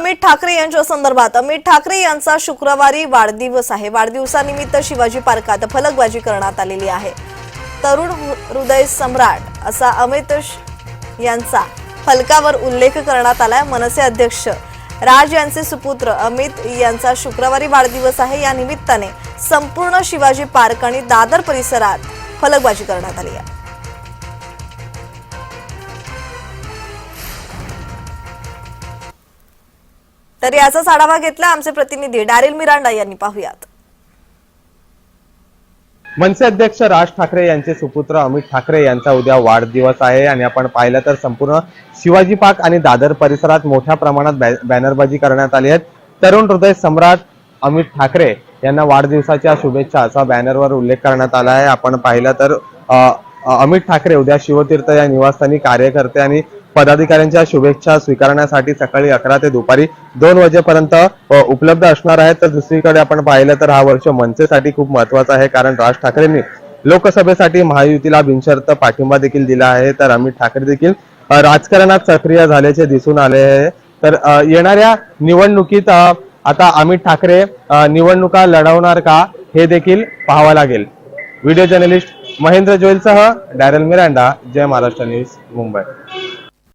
अमित ठाकरे यांच्या संदर्भात. अमित ठाकरे यांचा शुक्रवारी वाढदिवस आहे. वाढदिवसानिमित्त शिवाजी पार्कात फलकबाजी करण्यात आलेली आहे. तरुण हृ- हृदय सम्राट असा अमित यांचा फलकावर उल्लेख करण्यात आलाय. मनसे अध्यक्ष राज यांचे सुपुत्र अमित यांचा शुक्रवारी वाढदिवस आहे. या निमित्ताने संपूर्ण शिवाजी पार्क आणि दादर परिसरात फलकबाजी करण्यात आली आहे. तर याचाच आढावा घेतला आमचे प्रतिनिधी डॅरिल मिरांडा यांनी. पाहुयात. मनसे अध्यक्ष राज ठाकरे यांचे सुपुत्र अमित ठाकरे यांचा उद्या वाढदिवस आहे आणि आपण पाहिलं तर संपूर्ण शिवाजी पार्क आणि दादर परिसरात मोठ्या प्रमाणात बॅनरबाजी करण्यात आली आहे. तरुण हृदय सम्राट अमित ठाकरे यांना वाढदिवसाच्या शुभेच्छा असा बॅनरवर उल्लेख करण्यात आला आहे. आपण पाहिलं तर अमित ठाकरे उद्या शिवतीर्थ या निवासस्थानी कार्यकर्ते आणि पदाधिकाऱ्यांच्या शुभेच्छा स्वीकारण्यासाठी सकाळी अकरा ते दुपारी दोन वाजेपर्यंत उपलब्ध असणार आहेत. तर दुसरीकडे आपण पाहिलं तर हा वर्ष मनसेसाठी खूप महत्त्वाचा आहे कारण राज ठाकरेंनी लोकसभेसाठी महायुतीला बिनशर्त पाठिंबा देखील दिला आहे. तर अमित ठाकरे देखील राजकारणात सक्रिय झाल्याचे दिसून आले आहे. तर येणाऱ्या निवडणुकीत आता अमित ठाकरे निवडणुका लढवणार का हे देखील पाहावं लागेल. व्हिडिओ जर्नलिस्ट महेंद्र जोईलसह डॅरल मिरांडा जय महाराष्ट्र न्यूज मुंबई.